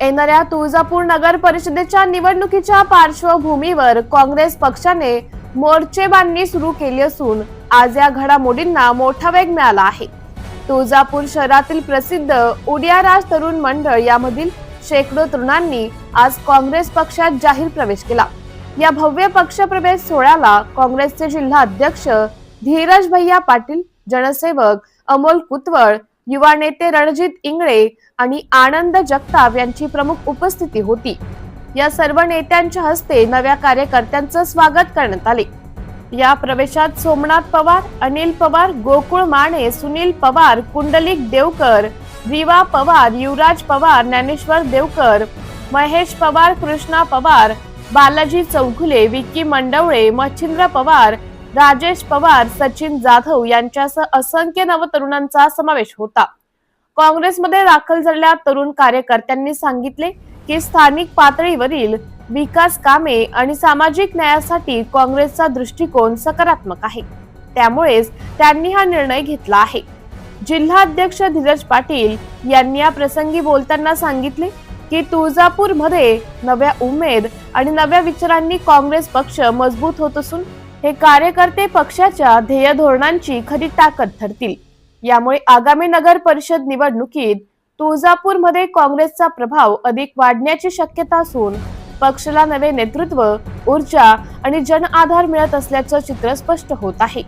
येणाऱ्या तुळजापूर नगर परिषदेच्या निवडणुकीच्या पार्श्वभूमीवर काँग्रेस पक्षाने मोर्चेबांधणी सुरू केली असून आज या घडामोडींना मोठा वेग मिळाला आहे. तुळजापूर शहरातील प्रसिद्ध उडियाराज तरुण मंडळ यामधील शेकडो तरुणांनी आज काँग्रेस पक्षात जाहीर प्रवेश केला. या भव्य पक्षप्रवेश सोहळ्याला काँग्रेसचे जिल्हा अध्यक्ष धीरज भैया पाटील जनसेवक अमोल कुतवळ युवा नेते रणजित इंगळे आणि आनंद जगताप यांची प्रमुख उपस्थिती होती. या सर्व नेत्यांच्या हस्ते नव्या कार्यकर्त्यांचं स्वागत करण्यात आले. या प्रवेशात सोमनाथ पवार अनिल पवार गोकुळ माने सुनील पवार कुंडलिक देवकर विवा पवार युवराज पवार ज्ञानेश्वर देवकर महेश पवार कृष्णा पवार बालाजी चौघुले विक्की मंडवळे मच्छिंद्र पवार राजेश पवार सचिन जाधव यांच्यासह असंख्य नवतरुणांचा समावेश होता. काँग्रेसमध्ये दाखल झालेल्या तरुण कार्यकर्त्यांनी सांगितले की स्थानिक पातळीवरील विकास कामे आणि सामाजिक न्यायासाठी काँग्रेसचा दृष्टिकोन सकारात्मक आहे. त्यामुळेच त्यांनी हा निर्णय घेतला आहे. जिल्हाध्यक्ष धीरज पाटील यांनी या प्रसंगी बोलताना सांगितले की तुळजापूरमध्ये नव्या उमेद आणि नव्या विचारांनी काँग्रेस पक्ष मजबूत होत असून हे कार्यकर्ते पक्षाच्या ध्येय धोरणांची खरी ताकद ठरतील. यामुळे आगामी नगर परिषद निवडणुकीत तुळजापूरमध्ये काँग्रेसचा प्रभाव अधिक वाढण्याची शक्यता असून पक्षाला नवे नेतृत्व ऊर्जा आणि जन आधार मिळत असल्याचं चित्र स्पष्ट होत आहे.